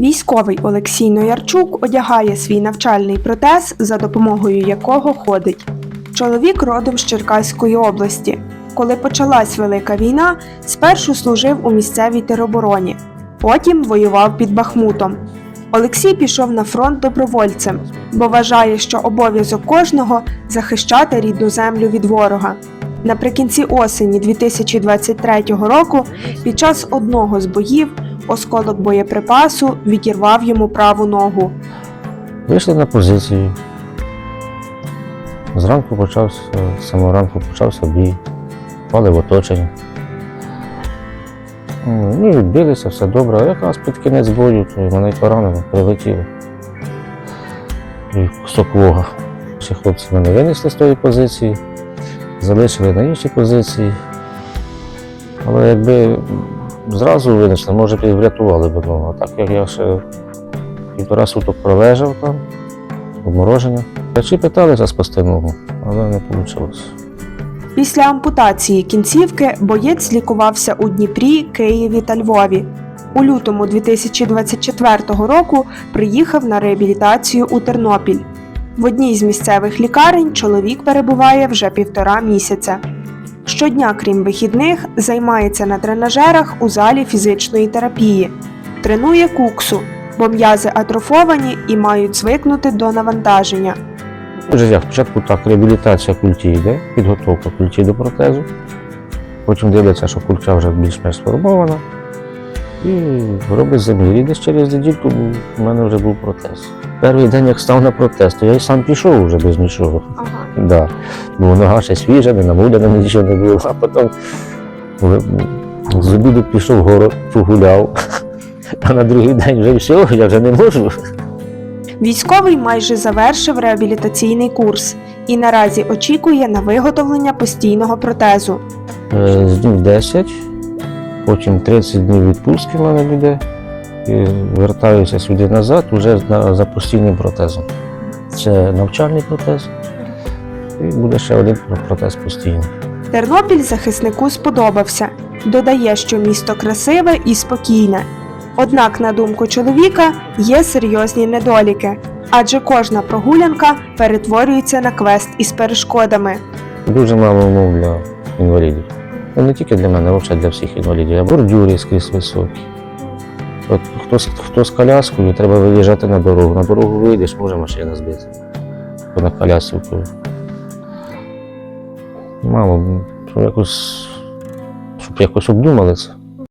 Військовий Олексій Ноярчук одягає свій навчальний протез, за допомогою якого ходить. Чоловік родом з Черкаської області. Коли почалась Велика війна, спершу служив у місцевій теробороні, потім воював під Бахмутом. Олексій пішов на фронт добровольцем, бо вважає, що обов'язок кожного захищати рідну землю від ворога. Наприкінці осені 2023 року, під час одного з боїв, осколок боєприпасу відірвав йому праву ногу. Вийшли на позицію. Зранку почався, з самого ранку почався бій, пали в оточення. Ну, відбилися, все добре, а якраз під кінець бою, то мене поранило, прилетіло. І кусок вога. Хлопці мене винесли з тої позиції, залишили на інші позиції. Але якби зразу винесли, може б і врятували б ногу. А так як я ще півтора суток пролежав там, обмороження. Врачі питалися спасти ногу, але не вийшло. Після ампутації кінцівки боєць лікувався у Дніпрі, Києві та Львові. У лютому 2024 року приїхав на реабілітацію у Тернопіль. В одній з місцевих лікарень чоловік перебуває вже півтора місяця. Щодня, крім вихідних, займається на тренажерах у залі фізичної терапії, тренує куксу, бо м'язи атрофовані і мають звикнути до навантаження. Отже, як спочатку так, реабілітація культі йде, підготовка культі до протезу. Потім дивляться, що культя вже більш-менш сформована. І робить замір. І десь через недільку у мене вже був протез. Перший день, як став на протез, то я й сам пішов вже без нічого. Ага. Да. Бо нога ще свіжа, не намудена, нічого не було. А потім з обіду пішов вгору, погуляв. А на другий день вже все, я вже не можу. Військовий майже завершив реабілітаційний курс і наразі очікує на виготовлення постійного протезу. Е, З днів 10, потім 30 днів відпустки в мене буде. І вертаюся сюди назад уже за постійним протезом. Це навчальний протез. І буде ще один протез постійний. Тернопіль захиснику сподобався. Додає, що місто красиве і спокійне. Однак, на думку чоловіка, є серйозні недоліки, адже кожна прогулянка перетворюється на квест із перешкодами. Дуже мало умов для інвалідів. Ну, не тільки для мене, а взагалі для всіх інвалідів. А бордюри скрізь високі. От хто, хто з коляскою, треба виїжджати на дорогу. На дорогу вийдеш, може машина збити. Хто на коляску. Мало, щоб якось, щоб якось обдумали це.